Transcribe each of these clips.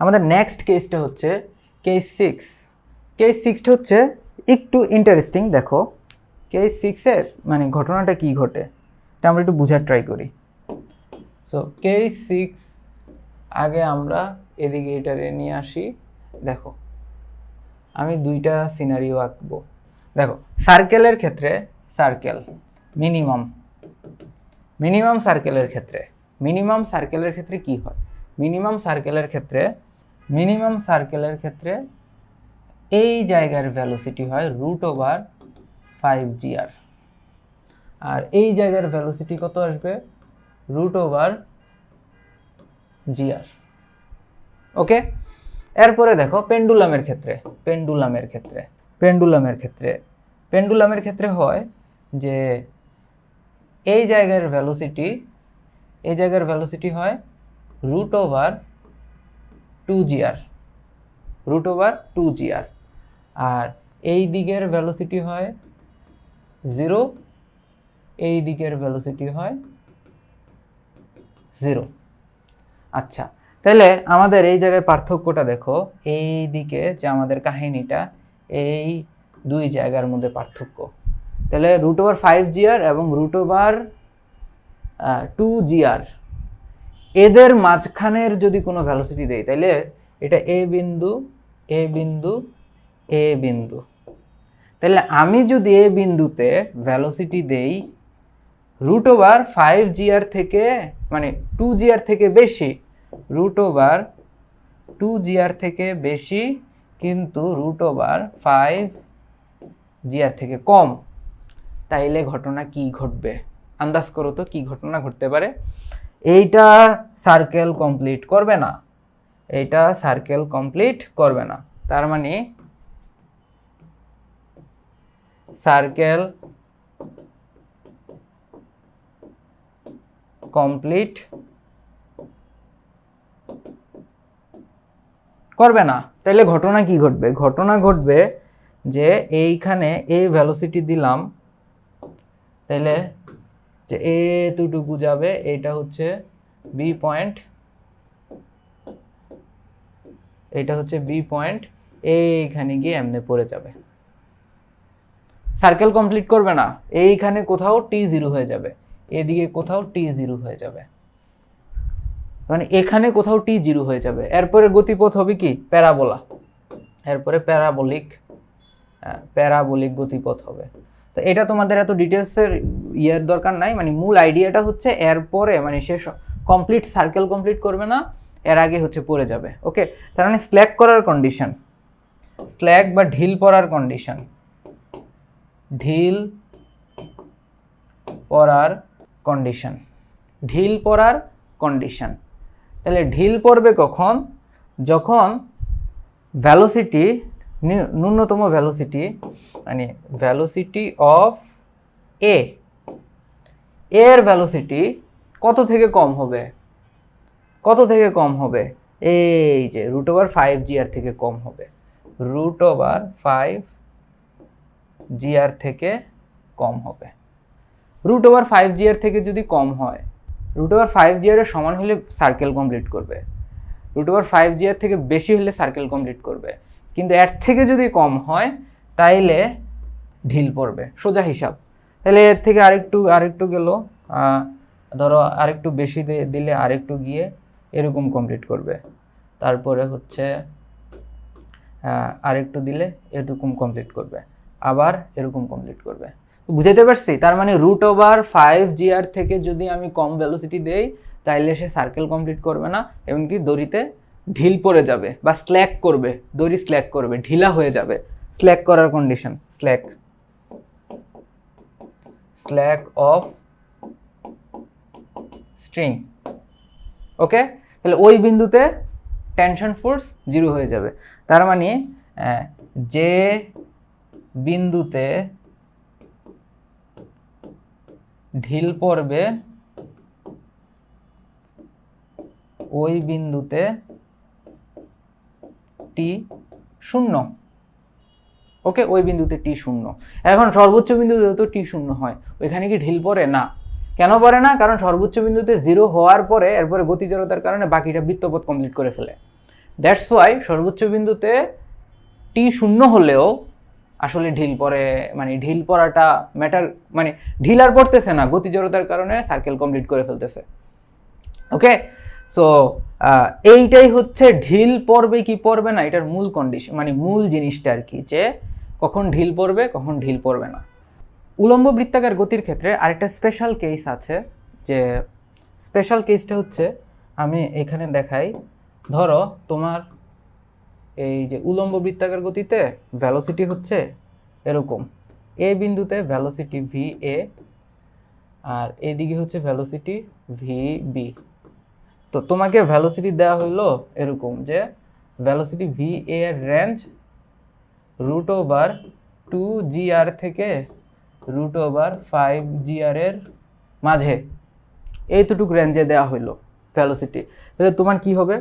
আমাদের নেক্সট কেসটা হচ্ছে কেস সিক্স কেস সিক্সটা হচ্ছে একটু ইন্টারেস্টিং দেখো। কেস সিক্সের মানে ঘটনাটা কি ঘটে? তা আমরা একটু বোঝার ট্রাই করি। সো কেস সিক্স আগে আমরা এদিকে এটারে নিয়ে আসি। দেখো, আমি দুইটা সিনারিও আঁকবো। দেখো সার্কেলের ক্ষেত্রে সার্কেল মিনিমাম মিনিমাম সার্কেলের ক্ষেত্রে। মিনিমাম সার্কেলের ক্ষেত্রে কি হয়? মিনিমাম সার্কেলের ক্ষেত্রে মিনিমাম সার্কেলের ক্ষেত্রে এই জায়গার ভ্যালোসিটি হয় root over five g r আর। এই জায়গার ভ্যালোসিটি কত আসবে? Root over g r okay? এরপরে দেখো পেন্ডুলামের ক্ষেত্রে পেন্ডুলামের ক্ষেত্রে পেন্ডুলামের ক্ষেত্রে। পেন্ডুলামের ক্ষেত্রে হয় যে এই জায়গার ভ্যালোসিটি, এই জায়গার ভ্যালোসিটি হয় root over two g r root over two g r আর এই দিকের ভ্যালোসিটি হয় জিরো এই দিকের ভ্যালোসিটি হয় জিরো আচ্ছা তাহলে আমাদের এই জায়গায় পার্থক্যটা দেখো, এই দিকে যে আমাদের কাহিনীটা, এই দুই জায়গার মধ্যে পার্থক্য। তাহলে root over five g r এবং root over two g r এদের মাঝখানের যদি কোনো ভ্যালোসিটি দেই তাহলে এটা এ বিন্দু এ বিন্দু এ বিন্দু। তাহলে আমি যদি এ বিন্দুতে ভ্যালোসিটি দেই রুট ওভার ফাইভ জিআর থেকে মানে টু জিআর থেকে বেশি রুট ওভার টু জিআর থেকে বেশি, কিন্তু রুট ওভার ফাইভ জিআর থেকে কম, তাইলে ঘটনা কি ঘটবে? আন্দাজ করো তো, কি ঘটনা ঘটতে পারে? এইটা সার্কেল কমপ্লিট করবে না। এইটা সার্কেল কমপ্লিট করবে না। তার মানে সার্কেল কমপ্লিট করবে না। তাহলে ঘটনা কি ঘটবে? ঘটনা ঘটবে যে এইখানে এই ভ্যালোসিটি দিলাম। তাহলে যে এতটুকু যাবে, এটা হচ্ছে বি পয়েন্ট, এটা হচ্ছে বি পয়েন্ট এইখানে গিয়ে এমনি পড়ে যাবে। সার্কেল কমপ্লিট করবে না, এইখানে কোথাও টি জিরো হয়ে যাবে, এদিকে কোথাও টি জিরো হয়ে যাবে। মানে এখানে কোথাও টি জিরো হয়ে যাবে। এরপরে গতিপথ হবে কি? প্যারাবোলা। এরপরে প্যারাবোলিক প্যারাবোলিক গতিপথ হবে। তো এটা তোমাদের এত ডিটেলসের ইয়ের দরকার নাই। মানে মূল আইডিয়াটা হচ্ছে এরপরে মানে সে কমপ্লিট সার্কেল কমপ্লিট করবে না, এর আগে হচ্ছে পড়ে যাবে। ওকে তার মানে স্ল্যাক করার কন্ডিশন স্ল্যাক বা ঢিল পড়ার কন্ডিশন ঢিল পড়ার কন্ডিশন ঢিল পড়ার কন্ডিশন তাহলে ঢিল পড়বে কখন? যখন ভ্যালোসিটি ন্যূনতম ভ্যালোসিটি মানে ভ্যালোসিটি অফ এ এর ভ্যালোসিটি কত থেকে কম হবে? কত থেকে কম হবে? এই যে রুট ওভার ফাইভ জিআর থেকে কম হবে। রুট ওভার ফাইভ জিআর থেকে কম হবে। রুট ওভার ফাইভ জিআর থেকে যদি কম হয় রুট ওভার ফাইভ জিআরের সমান হলে সার্কেল কমপ্লিট করবে। Root over five g r থেকে বেশি হলে সার্কেল কমপ্লিট করবে। কিন্তু এর থেকে যদি কম হয়, তাইলে ঢিল পড়বে, সোজা হিসাব। তাহলে এর থেকে আরেকটু আরেকটু গেল ধরো আরেকটু বেশি দিলে আরেকটু গিয়ে এরকম কমপ্লিট করবে। তারপরে হচ্ছে আরেকটু দিলে এরকম কমপ্লিট করবে, আবার এরকম কমপ্লিট করবে। বুঝাতে পারছি? তার মানে রুট ওভার ফাইভ জিআর থেকে যদি আমি কম ভ্যালোসিটি দেই, তাইলে সে সার্কেল কমপ্লিট করবে না, এমনকি দড়িতে ঢিল পড়ে যাবে বা স্ল্যাক করবে দড়ি স্ল্যাক করবে ঢিলা হয়ে যাবে। স্ল্যাক করার condition slack slack of string okay তাহলে ওই বিন্দুতে টেনশন ফোর্স জিরো হয়ে যাবে। তার মানে যে বিন্দুতে ঢিল পড়বে ওই বিন্দুতে টি শূন্য। ওকে, ওই বিন্দুতে টি শূন্য। এখন সর্বোচ্চ বিন্দুতে তো টি শূন্য হয়। ওইখানে কি ঢিল পড়ে? না। কেন পড়ে না? কারণ সর্বোচ্চ বিন্দুতে জিরো হওয়ার পরে এরপরে গতি জড়তার কারণে বাকিটা বৃত্তপথ কমপ্লিট করে ফেলে। দ্যাটস ওয়াই সর্বোচ্চ বিন্দুতে টি শূন্য হলেও আসলে ঢিল পরে মানে ঢিল পড়াটা ম্যাটার মানে ঢিল আর পড়তেছে না গতি জড়তার কারণে সার্কেল কমপ্লিট করে ফেলতেছে। ওকে সো এইটাই হচ্ছে ঢিল পড়বে কি পড়বে না, এটার মূল কন্ডিশন মানে মূল জিনিসটা আর কি, যে কখন ঢিল পড়বে, কখন ঢিল পড়বে না। উলম্ব বৃত্তাকার গতির ক্ষেত্রে আরেকটা স্পেশাল কেস আছে, যে স্পেশাল কেসটা হচ্ছে, আমি এখানে দেখাই, ধরো তোমার এই যে উলম্ব বৃত্তাকার গতিতে ভ্যালোসিটি হচ্ছে এরকম, এ বিন্দুতে ভ্যালোসিটি ভি এ আর এদিকে হচ্ছে ভ্যালোসিটি ভি বি তো তোমাকে ভ্যালোসিটি দেওয়া হলো এরকম যে ভ্যালোসিটি ভি এর range root over two g r থেকে root over five g r এর মাঝে। এইটুকু রেঞ্জে দেওয়া হইল ভ্যালোসিটি তাহলে তোমার কি হবে?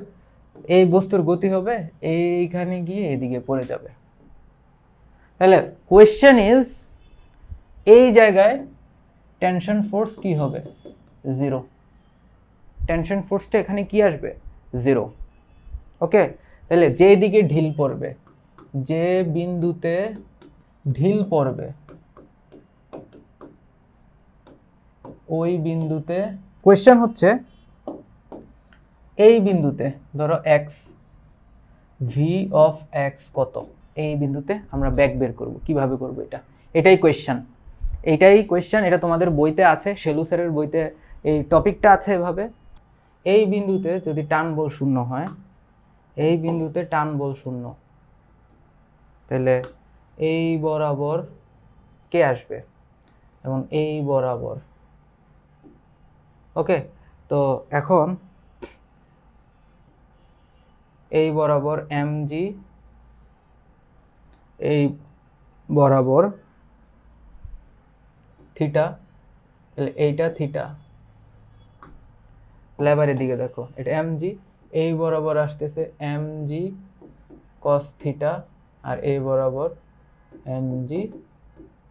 এই বস্তুর গতি হবে, এইখানে গিয়ে এদিকে পড়ে যাবে। তাহলে কোয়েশ্চেন ইজ এই জায়গায় টেনশন ফোর্স কি হবে? জিরো টেনশন ফোর্সটা এখানে কি আসবে? জিরো ওকে তাহলে যে দিকে ঢিল পড়বে, যে বিন্দুতে ঢিল পড়বে, ওই বিন্দুতে কোয়েশ্চেন হচ্ছে এই বিন্দুতে, ধরো এক্স ভি অফ এক্স কত? এই বিন্দুতে আমরা ব্যাক বের করব। কীভাবে করব এটা? এটাই কোয়েশ্চেন এইটাই কোয়েশ্চেন এটা তোমাদের বইতে আছে শেলু স্যারের বইতে এই টপিকটা আছে এভাবে। এই বিন্দুতে যদি টান বল শূন্য হয়, এই বিন্দুতে টান বল শূন্য। তাহলে এই বরাবর কে আসবে? এবং এই বরাবর। ওকে, তো এখন এই বরাবর এম জি এই বরাবর থিটা তাহলে এইটা থিটা লেবারের দিকে দেখো। এটা এম জি এই বরাবর আসতেছে এম জি কস থিটা আর এই বরাবর এম জি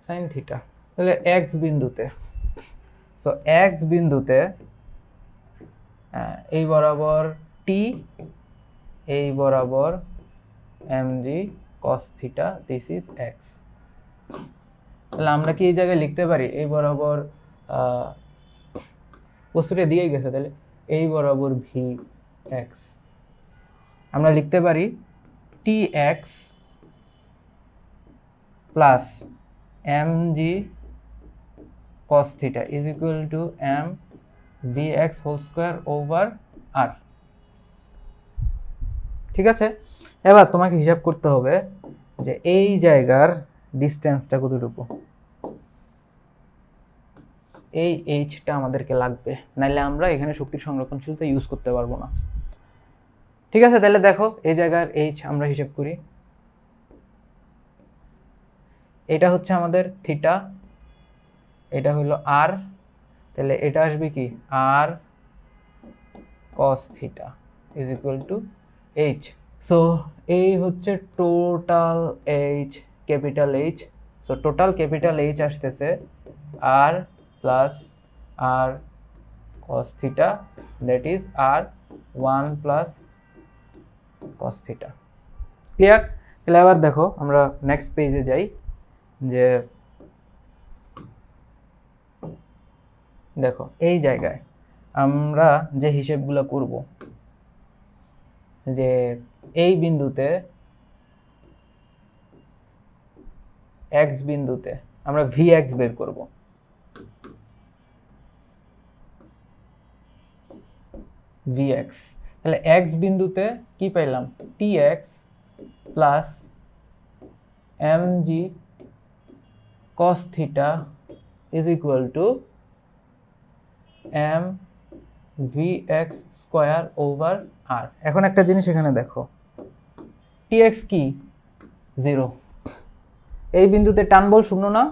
সাইন থিটা তাহলে এক্স বিন্দুতে। সো এক্স বিন্দুতে এই বরাবর টি এই বরাবর m g cos theta this is x তাহলে আমরা কি এই জায়গায় লিখতে পারি? এই বরাবর আহ, বস্তুটা দিয়ে গেছে। তাহলে এই বরাবর ভি এক্স আমরা লিখতে পারি t x plus m g cos theta is equal to m vx whole square over r ঠিক আছে? এবার তোমাকে হিসাব করতে হবে যে এই জায়গার ডিস্টেন্সটা কতটুকু। এই এইচটা আমাদেরকে লাগবে। নাইলে আমরা এখানে শক্তির সংরক্ষণশীলতা ইউজ করতে পারব না। ঠিক আছে, তাহলে দেখো, এই জায়গার এইচ আমরা হিসেব করি। এটা হচ্ছে আমাদের থিটা এটা হলো আর তাহলে এটা আসবে কি? R cos theta is equal to h so এই হচ্ছে total h capital h so total capital h আসতেছে r plus r theta that is r one plus cos theta clear তাহলে আবার দেখো, আমরা নেক্সট পেজে যাই, যে দেখো, এই জায়গায় আমরা যে হিসেবগুলো করব, যে এই বিন্দুতে এক্স বিন্দুতে আমরা ভি এক্স বের করব। ভি এক্স তাহলে এক্স বিন্দুতে কি পাইলাম? T x plus m g cos theta is equal to m v x square over r এখন একটা জিনিস এখানে দেখো। টি এক্স কি? জিরো এই বিন্দুতে টান বল শূন্য না?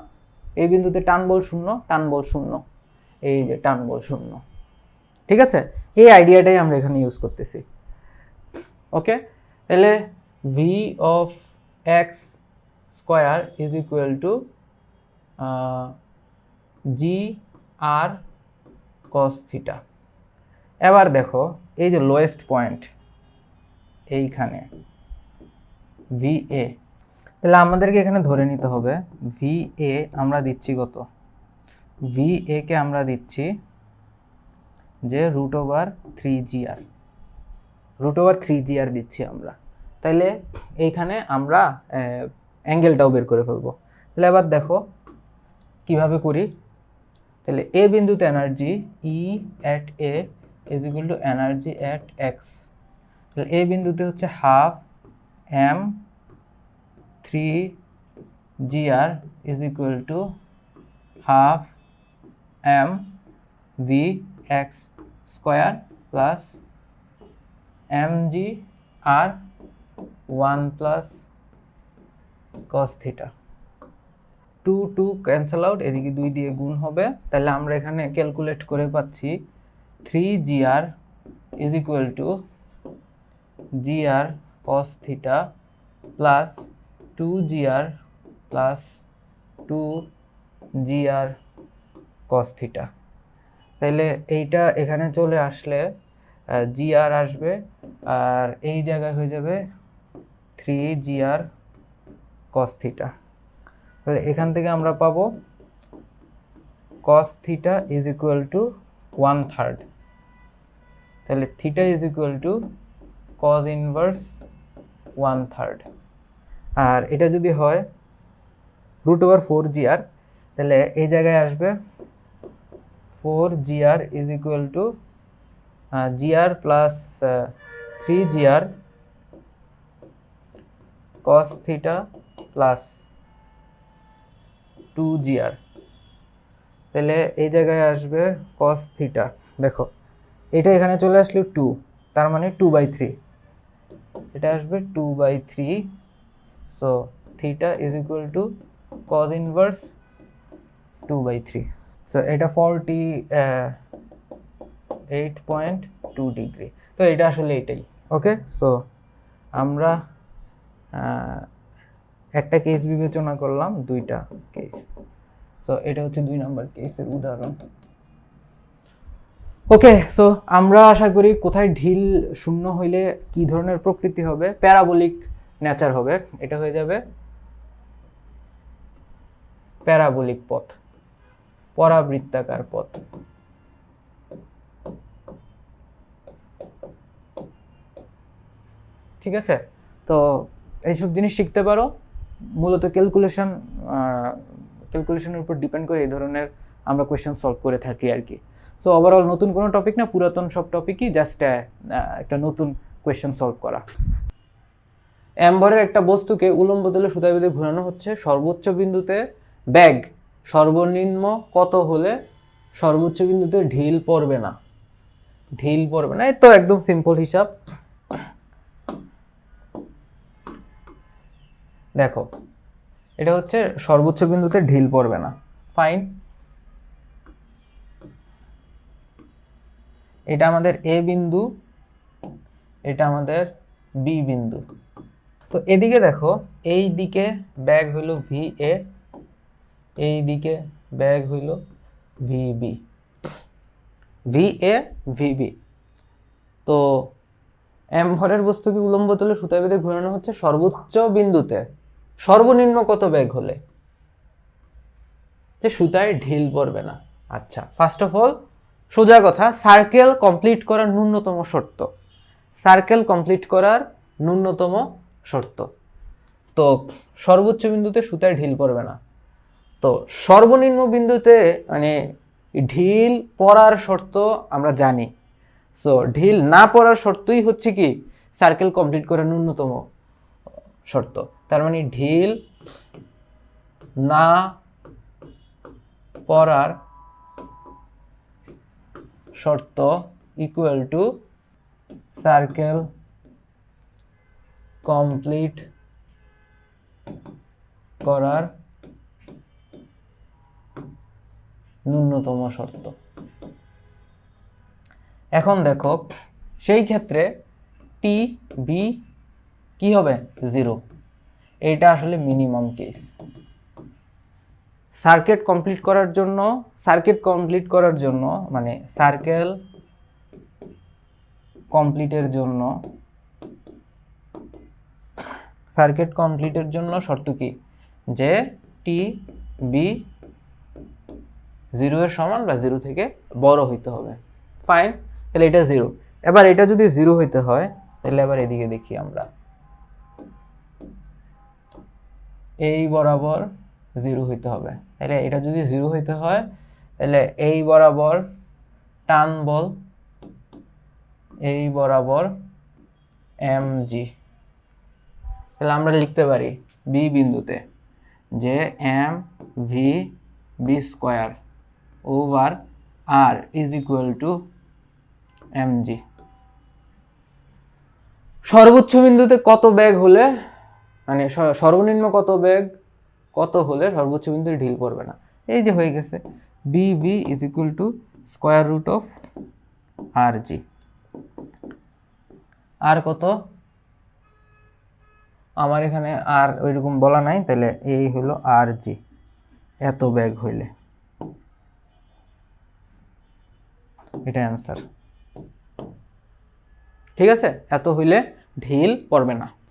এই বিন্দুতে টান বল শূন্য টান বল শূন্য। এই যে টান বল শূন্য। ঠিক আছে? এই আইডিয়াটাই আমরা এখানে ইউজ করতেছি। ওকে তাহলে v of x square is equal to g r cos theta এবার দেখো, এই যে লোয়েস্ট পয়েন্ট এইখানে ভি এ তাহলে আমাদেরকে এখানে ধরে নিতে হবে ভি এ আমরা দিচ্ছি কত? ভি এ কে আমরা দিচ্ছি যে root over three g r root over three g r দিচ্ছি আমরা। তাইলে এইখানে আমরা অ্যাঙ্গেলটাও বের করে ফেলব। তাহলে এবার দেখো কীভাবে করি। তাহলে এ বিন্দুতে energy e at a is equal to energy at x তাহলে এ বিন্দুতে হচ্ছে half m three g r is equal to half m v x square plus m g r one plus cos theta. Two two cancel out, এদিকে দুই দিয়ে গুণ হবে। তাহলে আমরা এখানে ক্যালকুলেট করে পাচ্ছি three g r is equal to g r cos theta plus two g r plus two g r cos theta. তাইলে এইটা এখানে চলে আসলে জি আর আসবে, আর এই জায়গায় হয়ে যাবে থ্রি জি আর কস থিটা তাহলে এখান থেকে আমরা পাবো cos theta is equal to one third তাহলে theta is equal to cos inverse one third আর এটা যদি হয় root over four g r তাহলে এই জায়গায় আসবে four g r is equal to g r plus three g r cos theta plus two g r তাহলে এই জায়গায় আসবে কস থিটা দেখো, এটা এখানে চলে আসলো টু তার মানে টু বাই থ্রি এটা আসবে two by three so theta is equal to cos inverse two by three so এটা forty eight point two degree তো এটা আসলে এটাই ওকে সো আমরা আহ, একটা কেস বিবেচনা করলাম দুইটা কেস সো এটা হচ্ছে দুই নম্বর কেসের উদাহরণ। ওকে সো আমরা আশা করি কোথায় ঢিল শূন্য হইলে কি ধরনের প্রকৃতি হবে? প্যারাবোলিক নেচার হবে। এটা হয়ে যাবে প্যারাবোলিক পথ। পরাবৃত্তাকার পথ। ঠিক আছে? তো এইসব জিনিস শিখতে পারো। মূলত ক্যালকুলেশন ক্যালকুলেশনের উপর ডিপেন্ড করে এই ধরনের আমরা কোয়েশ্চেন সলভ করে থাকি আর কি। সো ওভারঅল নতুন কোনো টপিক না, পুরাতন সব টপিকই জাস্ট একটা নতুন কোয়েশ্চেন সলভ করা। অ্যাম্বরের একটা বস্তুকে উলম্ব তলে সুতায় বেঁধে ঘোরানো হচ্ছে। সর্বোচ্চ বিন্দুতে ব্যাগ সর্বনিম্ন কত হলে সর্বোচ্চ বিন্দুতে ঢিল পড়বে না? ঢিল পড়বে না, এই তো একদম সিম্পল হিসাব। দেখো, এটা হচ্ছে সর্বোচ্চ বিন্দুতে ঢিল পড়বে না। ফাইন এটা আমাদের এ বিন্দু, এটা আমাদের বি বিন্দু। তো এদিকে দেখো, এই দিকে ব্যাগ হলো ভি এ এই দিকে ব্যাগ হইল v b v a v b. তো এম ভরের বস্তুকে উলম্ব তলে সুতায় বেঁধে ঘোরানো হচ্ছে সর্বোচ্চ বিন্দুতে। সর্বনিম্ন কত ব্যাগ হলে? যে সুতায় ঢিল পড়বে না। আচ্ছা ফার্স্ট অফ অল সোজা কথা সার্কেল কমপ্লিট করার ন্যূনতম শর্ত। সার্কেল কমপ্লিট করার ন্যূনতম শর্ত। তো সর্বোচ্চ বিন্দুতে সুতায় ঢিল পড়বে না। তো সর্বনিম্ন বিন্দুতে মানে ঢিল পড়ার শর্ত আমরা জানি। সো ঢিল না পড়ার শর্তই হচ্ছে কি? সার্কেল কমপ্লিট করার ন্যূনতম শর্ত। তার মানে ঢিল না পড়ার শর্ত ইকুয়াল টু সার্কেল কমপ্লিট করার ন্যূনতম শর্ত। এখন দেখো, সেই ক্ষেত্রে টি বি কি হবে? জিরো এইটা আসলে মিনিমাম কেস সার্কিট কমপ্লিট করার জন্য সার্কিট কমপ্লিট করার জন্য মানে সার্কেল কমপ্লিটের জন্য সার্কিট কমপ্লিটের জন্য শর্ত কি? যে টি বি জিরো এর সমান বা জিরো থেকে বড় হইতে হবে। ফাইন তাহলে এটা জিরো। এবার এটা যদি জিরো হইতে হয়, তাহলে এবার এদিকে দেখি আমরা। এই বরাবর জিরো হইতে হবে। তাহলে এটা যদি জিরো হইতে হয়, তাহলে এই বরাবর টান বল, এই বরাবর এম জি তাহলে আমরা লিখতে পারি বি বিন্দুতে যে m v b square over r is equal to m g সর্বোচ্চ বিন্দুতে কত ব্যাগ হলে মানে সর্বনিম্ন কত ব্যাগ, কত হলে সর্বোচ্চ বিন্দুতে ঢিল পড়বে না? এই যে হয়ে গেছে। B b is equal to square root of r g r কত? আমার এখানে আর ওইরকম বলা নাই, তাহলে এই হলো আর জি এত ব্যাগ হইলে। এটা অ্যান্সার ঠিক আছে? এত হইলে ঢিল পড়বে না।